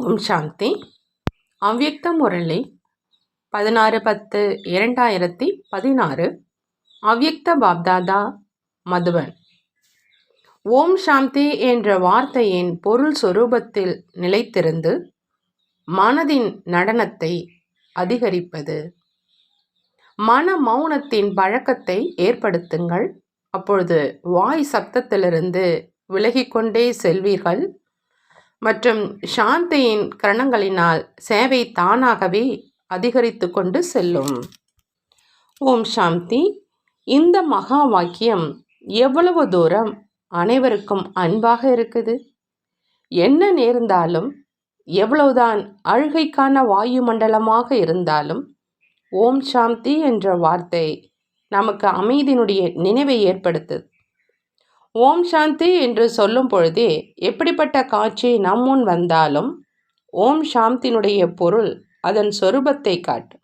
ஓம் சாந்தி. அவ்யக்த முரளி பதினாறு பத்து இரண்டாயிரத்தி பதினாறு. அவ்யக்த பாப்தாதா மதுவன். ஓம் சாந்தி என்ற வார்த்தையின் பொருள் சொரூபத்தில் நிலைத்திருந்து மனதின் நடனத்தை அதிகரிப்பது. மன மௌனத்தின் பழக்கத்தை ஏற்படுத்துங்கள். அப்பொழுது வாய் சப்தத்திலிருந்து விலகிக்கொண்டே செல்வீர்கள். மற்றும் சாந்தியின் கரணங்களினால் சேவை தானாகவே அதிகரித்து கொண்டு செல்லும். ஓம் சாந்தி. இந்த மகா வாக்கியம் எவ்வளவு தூரம் அனைவருக்கும் அன்பாக இருக்குது? என்ன நேர்ந்தாலும் எவ்வளவுதான் அழுகைக்கான வாயுமண்டலமாக இருந்தாலும் ஓம் சாந்தி என்ற வார்த்தை நமக்கு அமைதியினுடைய நினைவை ஏற்படுத்துது. ஓம் சாந்தி என்று சொல்லும் பொழுதே எப்படிப்பட்ட காட்சி நம் முன் வந்தாலும் ஓம் சாந்தினுடைய பொருள் அதன் சொரூபத்தை காட்டும்.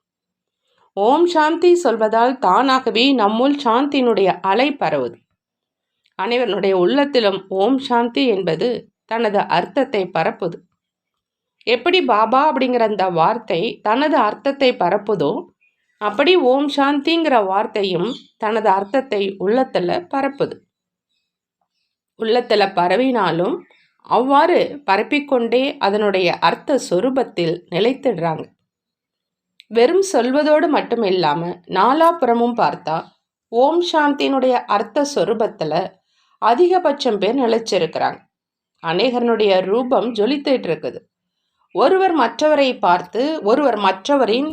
ஓம் சாந்தி சொல்வதால் தானாகவே நம்முள் சாந்தியினுடைய அலை பரவுது. அனைவருடைய உள்ளத்திலும் ஓம் சாந்தி என்பது தனது அர்த்தத்தை பரப்புது. எப்படி பாபா அப்படிங்கிற அந்த வார்த்தை தனது அர்த்தத்தை பரப்புதோ அப்படி ஓம் சாந்திங்கிற வார்த்தையும் தனது அர்த்தத்தை உள்ளத்தில் பரப்புது. உள்ளத்தில் பரவினாலும் அவ்வாறு பரப்பிக்கொண்டே அதனுடைய அர்த்த சொரூபத்தில் நிலைத்திடுறாங்க. வெறும் சொல்வதோடு மட்டும் இல்லாமல் நாலாபுறமும் பார்த்தா ஓம் சாந்தியினுடைய அர்த்த சொரூபத்தில் அதிகபட்சம் பேர் நிலைச்சிருக்கிறாங்க. அநேகரனுடைய ரூபம் ஜொலித்துட்டு இருக்குது ஒருவர் மற்றவரை பார்த்து ஒருவர் மற்றவரின்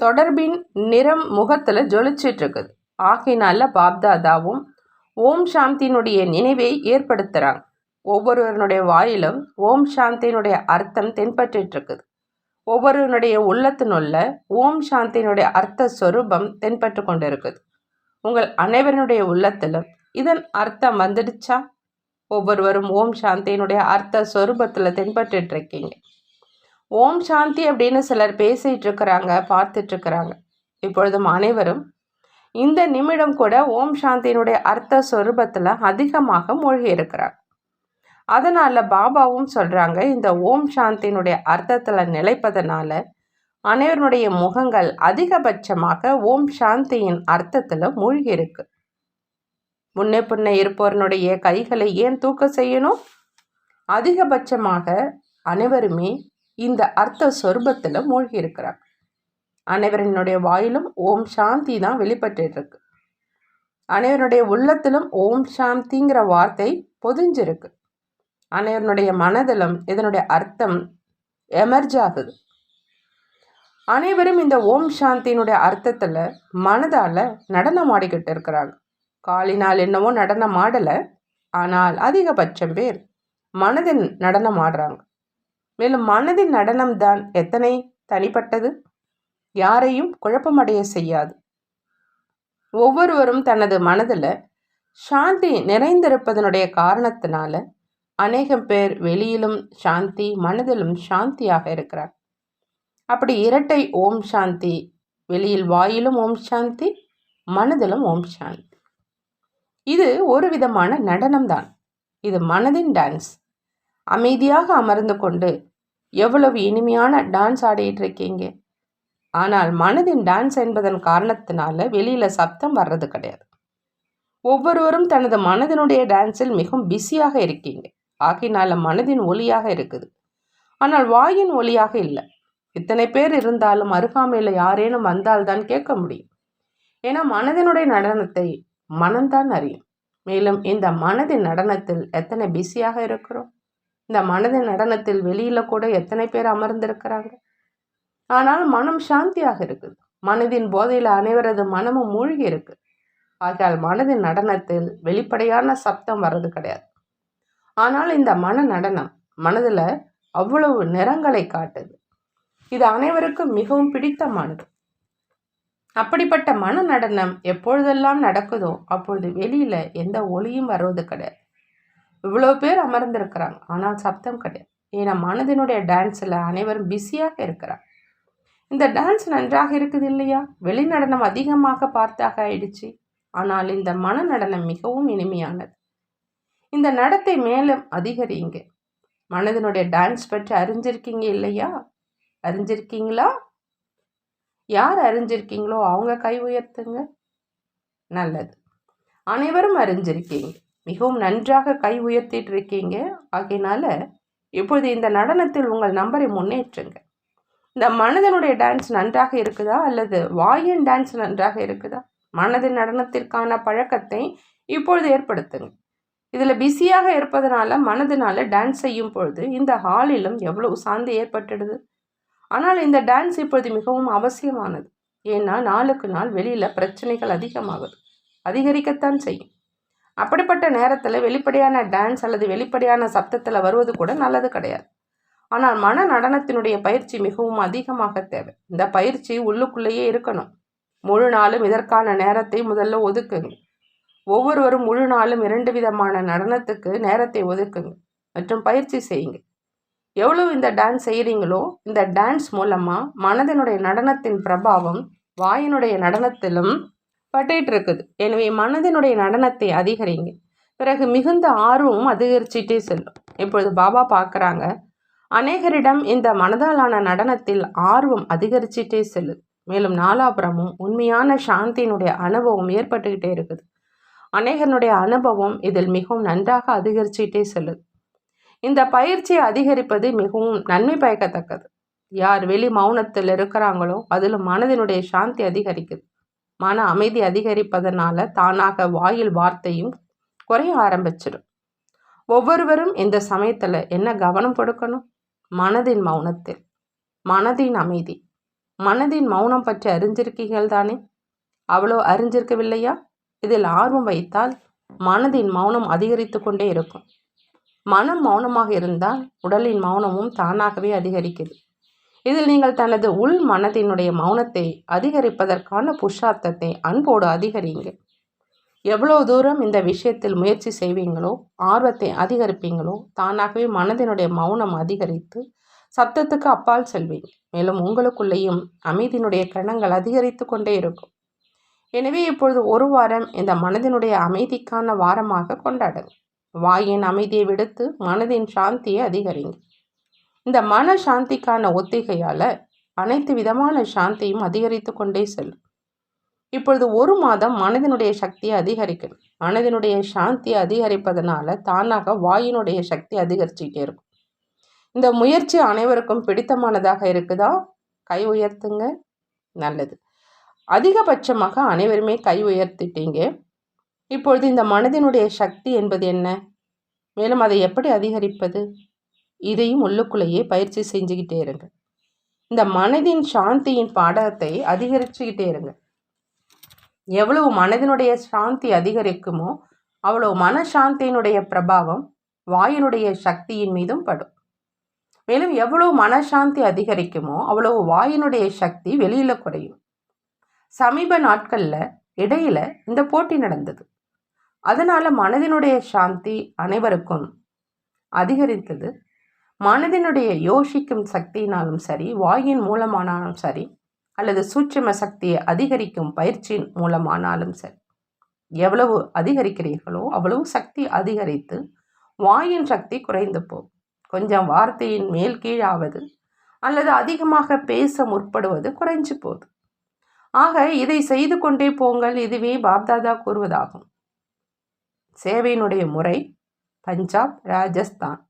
தொடர்பின் நிறம் முகத்தில் ஜொலிச்சிட்டு இருக்குது ஆகையினால பாப்தாதாவும் ஓம் சாந்தியினுடைய நினைவை ஏற்படுத்துகிறாங்க ஒவ்வொருவருடைய வாயிலும் ஓம் சாந்தியினுடைய அர்த்தம் தென்பட்டுருக்குது ஒவ்வொருவனுடைய உள்ளத்தினுள்ள ஓம் சாந்தியினுடைய அர்த்த சொரூபம் தென்பட்டு கொண்டு இருக்குது உங்கள் அனைவருடைய உள்ளத்திலும் இதன் அர்த்தம் வந்துடுச்சா? ஒவ்வொருவரும் ஓம் சாந்தியினுடைய அர்த்த சொரூபத்தில் தென்பட்டு இருக்கீங்க ஓம் சாந்தி அப்படின்னு சிலர் பேசிகிட்டு இருக்கிறாங்க பார்த்துட்ருக்குறாங்க இப்பொழுதும் அனைவரும் இந்த நிமிடம் கூட ஓம் சாந்தியினுடைய அர்த்த சொரூபத்தில் அதிகமாக மூழ்கியிருக்கிறார். அதனால் பாபாவும் சொல்கிறாங்க இந்த ஓம் சாந்தியினுடைய அர்த்தத்தில் நிலைப்பதனால அனைவருடைய முகங்கள் அதிகபட்சமாக ஓம் சாந்தியின் அர்த்தத்தில் மூழ்கியிருக்கு. முன்னே பின்னே இருப்பவர்களுடைய கைகளை ஏன் தூக்க செய்யணும்? அதிகபட்சமாக அனைவருமே இந்த அர்த்த சொரூபத்தில் மூழ்கி இருக்கிறார் அனைவரினுடைய வாயிலும் ஓம் சாந்தி தான் வெளிப்பட்டுருக்கு. அனைவருடைய உள்ளத்திலும் ஓம் சாந்திங்கிற வார்த்தை பொதிஞ்சிருக்கு. அனைவருடைய மனதிலும் இதனுடைய அர்த்தம் எமர்ஜ் ஆகுது. அனைவரும் இந்த ஓம் சாந்தியினுடைய அர்த்தத்தில் மனதால் நடனம் ஆடிக்கிட்டு இருக்கிறாங்க. காலினால் என்னவோ நடனம் ஆடலை ஆனால் அதிகபட்சம் பேர் மனதின் நடனம் ஆடுறாங்க. மேலும் மனதின் நடனம் தான் எத்தனை தனிப்பட்டது? யாரையும் குழப்பமடைய செய்யாது. ஒவ்வொருவரும் தனது மனதில் சாந்தி நிறைந்திருப்பதனுடைய காரணத்தினால அநேகம் பேர் வெளியிலும் சாந்தி மனதிலும் சாந்தியாக இருக்கிறார். அப்படி இரட்டை ஓம் சாந்தி வெளியில் வாயிலும் ஓம் சாந்தி மனதிலும் ஓம் சாந்தி. இது ஒரு விதமான நடனம்தான். இது மனதின் டான்ஸ். அமைதியாக அமர்ந்து கொண்டு எவ்வளவு இனிமையான டான்ஸ் ஆடிட்டு இருக்கீங்க. ஆனால் மனதின் டான்ஸ் என்பதன் காரணத்தினால வெளியில் சப்தம் வர்றது கிடையாது. ஒவ்வொருவரும் தனது மனதினுடைய டான்ஸில் மிகவும் பிஸியாக இருக்கீங்க. ஆகினால மனதின் ஒலியாக இருக்குது. ஆனால் வாயின் ஒலியாக இல்லை. இத்தனை பேர் இருந்தாலும் அருகாமையில் யாரேனும் வந்தால்தான் கேட்க முடியும். ஏன்னா மனதினுடைய நடனத்தை மனம்தான் அறியும். மேலும் இந்த மனதின் நடனத்தில் எத்தனை பிஸியாக இருக்கிறோம்? இந்த மனதின் நடனத்தில் வெளியில் கூட எத்தனை பேர் அமர்ந்திருக்கிறாங்க? ஆனால் மனம் சாந்தியாக இருக்குது. மனதின் போதையில் அனைவரது மனமும் மூழ்கி இருக்கு. ஆகையால் மனதின் நடனத்தில் வெளிப்படையான சப்தம் வர்றது கிடையாது. ஆனால் இந்த மன நடனம் மனதில் அவ்வளவு நிறங்களை காட்டுது. இது அனைவருக்கும் மிகவும் பிடித்தமானது. அப்படிப்பட்ட மன நடனம் எப்பொழுதெல்லாம் நடக்குதோ அப்பொழுது வெளியில் எந்த ஒளியும் வருவது கிடையாது. இவ்வளோ பேர் அமர்ந்திருக்கிறாங்க. ஆனால் சப்தம் கிடையாது. ஏன்னா மனதினுடைய டான்ஸில் அனைவரும் பிஸியாக இருக்கிறாங்க. இந்த டான்ஸ் நன்றாக இருக்குது இல்லையா? வெளிநடனம் அதிகமாக பார்த்தாக ஆயிடுச்சு. ஆனால் இந்த மன நடனம் மிகவும் இனிமையானது. இந்த நடத்தை மேலும் அதிகரிங்க மனதினுடைய டான்ஸ் பற்றி அறிஞ்சிருக்கீங்க இல்லையா? அறிஞ்சிருக்கீங்களா? யார் அறிஞ்சிருக்கீங்களோ அவங்க கை உயர்த்துங்க. நல்லது. அனைவரும் அறிஞ்சிருக்கீங்க. மிகவும் நன்றாக கை உயர்த்திட்டு இருக்கீங்க. ஆகையினால இப்பொழுது இந்த நடனத்தில் உங்கள் நம்பரை முன்னேற்றுங்க. இந்த மனதனுடைய டான்ஸ் நன்றாக இருக்குதா? அல்லது வாயின் டான்ஸ் நன்றாக இருக்குதா? மனதின் நடனத்திற்கான பழக்கத்தை இப்பொழுது ஏற்படுத்துங்க இதில் பிஸியாக இருப்பதனால மனதினால டான்ஸ் செய்யும் பொழுது இந்த ஹாலிலும் எவ்வளவு சாந்தி ஏற்பட்டுடுது? ஆனால் இந்த டான்ஸ் இப்பொழுது மிகவும் அவசியமானது. ஏன்னா நாளுக்கு நாள் வெளியில் பிரச்சனைகள் அதிகமாகுது. அதிகரிக்கத்தான் செய்யும். அப்படிப்பட்ட நேரத்தில் வெளிப்படையான டான்ஸ் அல்லது வெளிப்படையான சப்தத்தில் வருவது கூட நல்லது கிடையாது. ஆனால் மன நடனத்தினுடைய பயிற்சி மிகவும் அதிகமாக தேவை. இந்த பயிற்சி உள்ளுக்குள்ளேயே இருக்கணும். முழு நாளும் இதற்கான நேரத்தை முதல்ல ஒதுக்குங்க. ஒவ்வொருவரும் முழு நாளும் இரண்டு விதமான நடனத்துக்கு நேரத்தை ஒதுக்குங்க. மற்றும் பயிற்சி செய்யுங்க. எவ்வளவு இந்த டான்ஸ் செய்கிறீங்களோ இந்த டான்ஸ் மூலமாக மனதினுடைய நடனத்தின் பிரபாவம் வாயினுடைய நடனத்திலும் பட்டுட்டு இருக்குது எனவே மனதினுடைய நடனத்தை அதிகரிங்க. பிறகு மிகுந்த ஆர்வமும் அதிகரிச்சிட்டே செல்லும். இப்பொழுது பாபா பார்க்குறாங்க அநேகரிடம் இந்த மனதாலான நடனத்தில் ஆர்வம் அதிகரிச்சிட்டே செல்லுது. மேலும் நாலாபுரமும் உண்மையான சாந்தியினுடைய அனுபவம் ஏற்பட்டுக்கிட்டே இருக்குது. அநேகனுடைய அனுபவம் இதில் மிகவும் நன்றாக அதிகரிச்சிட்டே செல்லுது. இந்த பயிற்சியை அதிகரிப்பது மிகவும் நன்மை பயக்கத்தக்கது. யார் வெளி மௌனத்தில் இருக்கிறாங்களோ அதில் மனதினுடைய சாந்தி அதிகரிக்குது. மன அமைதி அதிகரிப்பதனால தானாக வாயில் வார்த்தையும் குறைய ஆரம்பிச்சிடும் ஒவ்வொருவரும் இந்த சமயத்தில் என்ன கவனம் கொடுக்கணும்? மனதின் மௌனத்தில். மனதின் அமைதி. மனதின் மௌனம் பற்றி அறிஞ்சிருக்கீர்கள் தானே? அவ்வளோ அறிஞ்சிருக்கவில்லையா இதில் ஆர்வம் வைத்தால் மனதின் மௌனம் அதிகரித்து கொண்டே இருக்கும். மனம் மௌனமாக இருந்தால் உடலின் மௌனமும் தானாகவே அதிகரிக்குது. இதில் நீங்கள் தனது உள் மனதினுடைய மௌனத்தை அதிகரிப்பதற்கான புருஷார்த்தத்தை அன்போடு அதிகரிங்க எவ்வளோ தூரம் இந்த விஷயத்தில் முயற்சி செய்வீங்களோ ஆர்வத்தை அதிகரிப்பீங்களோ தானாகவே மனதினுடைய மௌனம் அதிகரித்து சத்தத்துக்கு அப்பால் செல்வீங்க. மேலும் உங்களுக்குள்ளேயும் அமைதியினுடைய கணங்கள் அதிகரித்து கொண்டே இருக்கும். எனவே இப்பொழுது ஒரு வாரம் இந்த மனதினுடைய அமைதிக்கான வாரமாக கொண்டாடுங்க. வாயின் அமைதியை விடுத்து மனதின் சாந்தியை அதிகரிங்க. இந்த மன சாந்திக்கான ஒத்திகையால் அனைத்து விதமான சாந்தியும் அதிகரித்து கொண்டே செல்லும். இப்பொழுது ஒரு மாதம் மனதினுடைய சக்தியை அதிகரிக்கணும் மனதினுடைய சாந்தியை அதிகரிப்பதனால தானாக வாயினுடைய சக்தி அதிகரிச்சுக்கிட்டே இருக்கும். இந்த முயற்சி அனைவருக்கும் பிடித்தமானதாக இருக்குதா? கை உயர்த்துங்க. நல்லது. அதிகபட்சமாக அனைவருமே கை உயர்த்திட்டீங்க. இப்பொழுது இந்த மனதினுடைய சக்தி என்பது என்ன? மேலும் அதை எப்படி அதிகரிப்பது? இதையும் உள்ளுக்குள்ளேயே பயிற்சி செஞ்சுக்கிட்டே இருங்க. இந்த மனதின் சாந்தியின் பாடகத்தை அதிகரிச்சுக்கிட்டே இருங்க. எவ்வளவு மனதினுடைய சாந்தி அதிகரிக்குமோ அவ்வளவு மனசாந்தியினுடைய பிரபாவம் வாயினுடைய சக்தியின் மீதும் படும். மேலும் எவ்வளவு மனசாந்தி அதிகரிக்குமோ அவ்வளவு வாயினுடைய சக்தி வெளியில் குறையும். சமீப நாட்களில் இடையில் இந்த போட்டி நடந்தது. அதனால் மனதினுடைய சாந்தி அனைவருக்கும் அதிகரித்தது. மனதினுடைய யோசிக்கும் சக்தியினாலும் சரி வாயின் மூலமானாலும் சரி அல்லது சூட்சம சக்தியை அதிகரிக்கும் பயிற்சியின் மூலமானாலும் சரி. எவ்வளவு அதிகரிக்கிறீர்களோ அவ்வளவு சக்தி அதிகரித்து வாயின் சக்தி குறைந்து போகும். கொஞ்சம் வார்த்தையின் மேல் கீழாவது அல்லது அதிகமாக பேச முற்படுவது குறைஞ்சு போகுது. ஆக இதை செய்து கொண்டே போங்கள் இதுவே பாப்தாதா கூறுவதாகும். சேவையினுடைய முறை பஞ்சாப் ராஜஸ்தான்.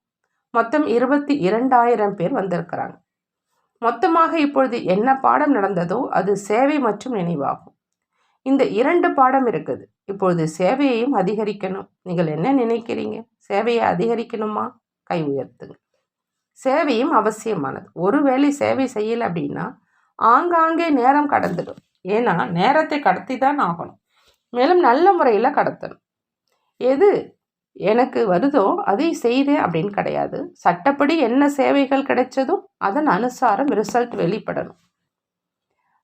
மொத்தம் இருபத்தி இரண்டாயிரம் பேர் வந்திருக்கிறாங்க. மொத்தமாக இப்பொழுது என்ன பாடம் நடந்ததோ அது சேவை மற்றும் நினைவாகும். இந்த இரண்டு பாடம் இருக்குது. இப்பொழுது சேவையையும் அதிகரிக்கணும். நீங்கள் என்ன நினைக்கிறீங்க? சேவையை அதிகரிக்கணுமா? கை உயர்த்துங்க. சேவையும் அவசியமானது. ஒருவேளை சேவை செய்யலை அப்படின்னா ஆங்காங்கே நேரம் கடந்துடும். ஏன்னா நேரத்தை கடத்தி தான் ஆகணும். மேலும் நல்ல முறையில் கடத்தணும். எது? எனக்கு வருதோ அதை செய்தேன் அப்படின்னு கிடையாது. சட்டப்படி என்ன சேவைகள் கிடைச்சதோ அதன் அனுசாரம் ரிசல்ட் வெளிப்படணும்.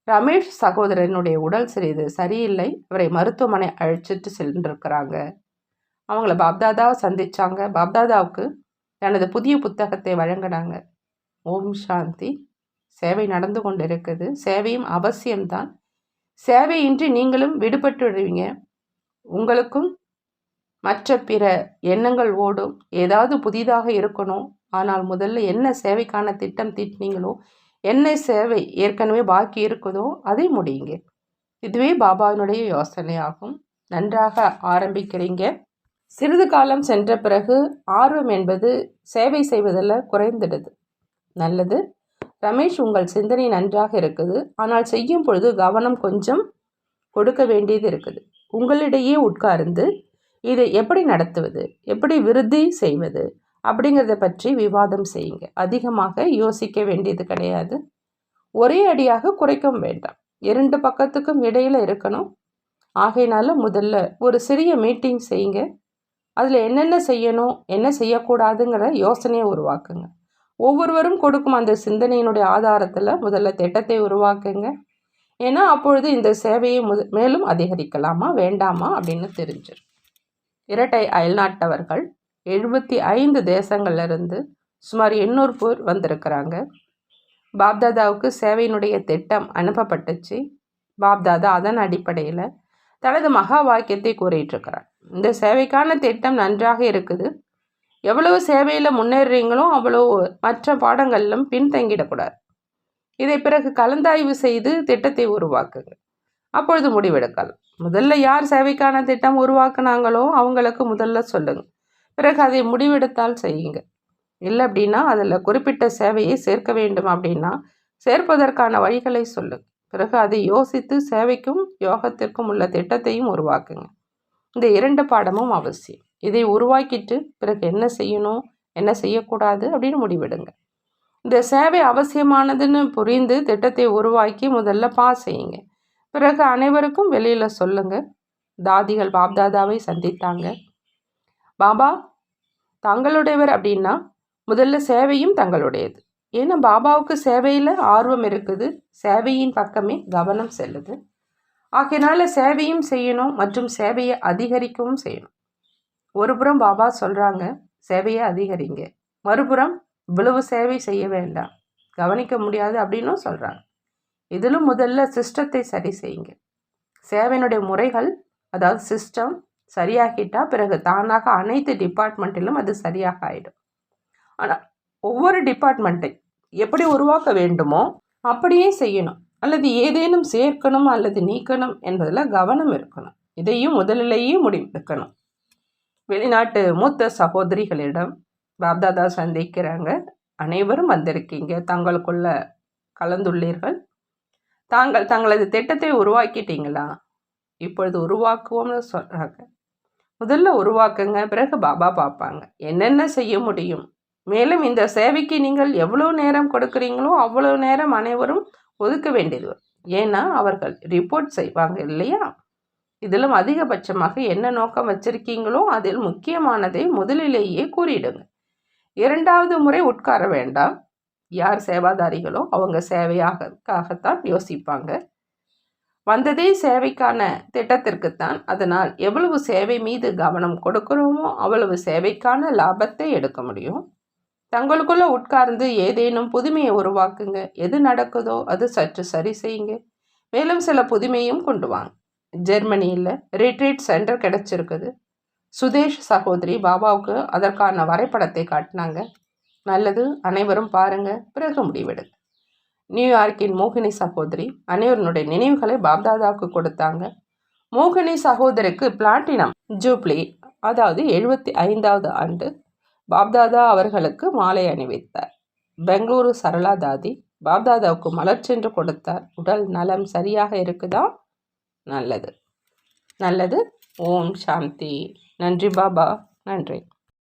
ரமேஷ் சகோதரனுடைய உடல் சிறிது சரியில்லை. அவரை மருத்துவமனை அழைச்சிட்டு சென்றிருக்கிறாங்க. அவங்கள பாப்தாதாவை சந்தித்தாங்க பாப்தாதாவுக்கு தனது புதிய புத்தகத்தை வழங்கினாங்க. ஓம் சாந்தி. சேவை நடந்து கொண்டு இருக்குது சேவையும் அவசியம்தான். சேவையின்றி நீங்களும் விடுபட்டு விடுவீங்க உங்களுக்கும் மற்ற பிற எண்ணங்கள் ஓடும். ஏதாவது புதிதாக இருக்கணும். ஆனால் முதல்ல என்ன சேவைக்கான திட்டம் தீட்டினீங்களோ என்ன சேவை ஏற்கனவே பாக்கி இருக்குதோ அதை முடியுங்க. இதுவே பாபாவினுடைய யோசனையாகும். நன்றாக ஆரம்பிக்கிறீங்க. சிறிது காலம் சென்ற பிறகு ஆர்வம் என்பது சேவை செய்வதில் குறைந்துடுது. நல்லது. ரமேஷ் உங்கள் சிந்தனை நன்றாக இருக்குது. ஆனால் செய்யும் பொழுது கவனம் கொஞ்சம் கொடுக்க வேண்டியது இருக்குது. உங்களிடையே உட்கார்ந்து இதை எப்படி நடத்துவது? எப்படி விருத்தி செய்வது? அப்படிங்கிறத பற்றி விவாதம் செய்யுங்க. அதிகமாக யோசிக்க வேண்டியது கிடையாது. ஒரே அடியாக குறைக்கவும் வேண்டாம். இரண்டு பக்கத்துக்கும் இடையில் இருக்கணும். ஆகையினால முதல்ல ஒரு சிறிய மீட்டிங் செய்யுங்க. அதில் என்னென்ன செய்யணும் என்ன செய்யக்கூடாதுங்கிற யோசனையை உருவாக்குங்க. ஒவ்வொருவரும் கொடுக்கும் அந்த சிந்தனையினுடைய ஆதாரத்தில் முதல்ல திட்டத்தை உருவாக்குங்க. ஏன்னா அப்பொழுது இந்த சேவையை முத மேலும் அதிகரிக்கலாமா வேண்டாமா அப்படின்னு தெரிஞ்சிடும் இரட்டை அயல்நாட்டவர்கள் எழுபத்தி ஐந்து தேசங்கள்லேருந்து சுமார் எண்ணூறு பேர் வந்திருக்கிறாங்க. பாப்தாதாவுக்கு சேவையினுடைய திட்டம் அனுப்பப்பட்டுச்சு. பாப்தாதா அதன் அடிப்படையில் தனது மகா வாக்கியத்தை கூறிட்டுருக்கிறார். இந்த சேவைக்கான திட்டம் நன்றாக இருக்குது. எவ்வளவு சேவையில் முன்னேறுறீங்களோ அவ்வளோ மற்ற பாடங்களிலும் பின்தங்கிடக்கூடாது. இதை பிறகு கலந்தாய்வு செய்து திட்டத்தை உருவாக்குங்க அப்பொழுது முடிவெடுக்கலாம் முதல்ல யார் சேவைக்கான திட்டம் உருவாக்குனாங்களோ அவங்களுக்கு முதல்ல சொல்லுங்கள் பிறகு அதை முடிவெடுத்தால் செய்யுங்க. இல்லை அப்படின்னா அதில் குறிப்பிட்ட சேவையை சேர்க்க வேண்டும் அப்படின்னா சேர்ப்பதற்கான வழிகளை சொல்லுங்கள் பிறகு அதை யோசித்து சேவைக்கும் யோகத்திற்கும் உள்ள திட்டத்தையும் உருவாக்குங்க. இந்த இரண்டு பாடமும் அவசியம். இதை உருவாக்கிட்டு பிறகு என்ன செய்யணும் என்ன செய்யக்கூடாது அப்படின்னு முடிவெடுங்க. இந்த சேவை அவசியமானதுன்னு புரிந்து திட்டத்தை உருவாக்கி முதல்ல பாஸ் செய்யுங்க. பிறகு அனைவருக்கும் வெளியில் சொல்லுங்கள் தாதிகள் பாப்தாதாவை சந்தித்தாங்க. பாபா தங்களுடையவர் அப்படின்னா முதல்ல சேவையும் தங்களுடையது. ஏன்னா பாபாவுக்கு சேவையில் ஆர்வம் இருக்குது. சேவையின் பக்கமே கவனம் செல்லுது. ஆகையினால சேவையும் செய்யணும் மற்றும் சேவையை அதிகரிக்கவும் செய்யணும். ஒரு புறம் பாபா சொல்கிறாங்க சேவையை அதிகரிங்க. மறுபுறம் இவ்வளவு சேவை செய்ய வேண்டாம். கவனிக்க முடியாது அப்படின்னும் சொல்கிறாங்க இதிலும் முதல்ல சிஸ்டத்தை சரி செய்யுங்க. சேவையினுடைய முறைகள் அதாவது சிஸ்டம் சரியாகிட்டால் பிறகு தானாக அனைத்து டிபார்ட்மெண்ட்டிலும் அது சரியாக ஆகிடும் ஆனால் ஒவ்வொரு டிபார்ட்மெண்ட்டை எப்படி உருவாக்க வேண்டுமோ அப்படியே செய்யணும். அல்லது ஏதேனும் சேர்க்கணும் அல்லது நீக்கணும் என்பதில் கவனம் இருக்கணும். இதையும் முதலிலேயே முடிவெடுக்கணும். வெளிநாட்டு மூத்த சகோதரிகளிடம் பாப்தாதா சந்திக்கிறாங்க. அனைவரும் வந்திருக்கீங்க. தங்களுக்குள்ள கலந்துள்ளீர்கள். தாங்கள் தங்களது திட்டத்தை உருவாக்கிட்டீங்களா? இப்பொழுது உருவாக்குவோம்னு சொல்கிறாங்க முதல்ல உருவாக்குங்க பிறகு பாபா பார்ப்பாங்க. என்னென்ன செய்ய முடியும்? மேலும் இந்த சேவைக்கு நீங்கள் எவ்வளோ நேரம் கொடுக்குறீங்களோ அவ்வளோ நேரம் அனைவரும் ஒதுக்க வேண்டியது ஏன்னா அவர்கள் ரிப்போர்ட் செய்வாங்க இல்லையா? இதிலும் அதிகபட்சமாக என்ன நோக்கம் வச்சிருக்கீங்களோ அதில் முக்கியமானதை முதலிலேயே கூறிடுங்க. இரண்டாவது முறை உட்கார வேண்டாம். யார் சேவாதாரிகளோ அவங்க சேவையாகத்தான் யோசிப்பாங்க. வந்ததே சேவைக்கான திட்டத்திற்குத்தான் அதனால் எவ்வளவு சேவை மீது கவனம் கொடுக்குறோமோ அவ்வளவு சேவைக்கான லாபத்தை எடுக்க முடியும். தங்களுக்குள்ள உட்கார்ந்து ஏதேனும் புதுமையை உருவாக்குங்க. எது நடக்குதோ அது சற்று சரி செய்யுங்க. மேலும் சில புதுமையும் கொண்டு வாங்க. ஜெர்மனியில் ரிட்ரீட் சென்டர் கிடச்சிருக்குது. சுதேஷ் சகோதரி பாபாவுக்கு அதற்கான வரைபடத்தை காட்டினாங்க. நல்லது அனைவரும் பாருங்கள் பிறகு முடிவெடுங்க. நியூயார்க்கின் மோகினி சகோதரி அனைவருடைய நினைவுகளை பாப்தாதாவுக்கு கொடுத்தாங்க. மோகினி சகோதரிக்கு பிளாட்டினம் ஜூப்ளி அதாவது எழுபத்தி ஐந்தாவது ஆண்டு பாப்தாதா அவர்களுக்கு மாலை அணிவித்தார். பெங்களூரு சரளா தாதி பாப்தாதாவுக்கு மலர் சென்று கொடுத்தார். உடல் நலம் சரியாக இருக்குதா? நல்லது. நல்லது. ஓம் சாந்தி. நன்றி பாபா. நன்றி.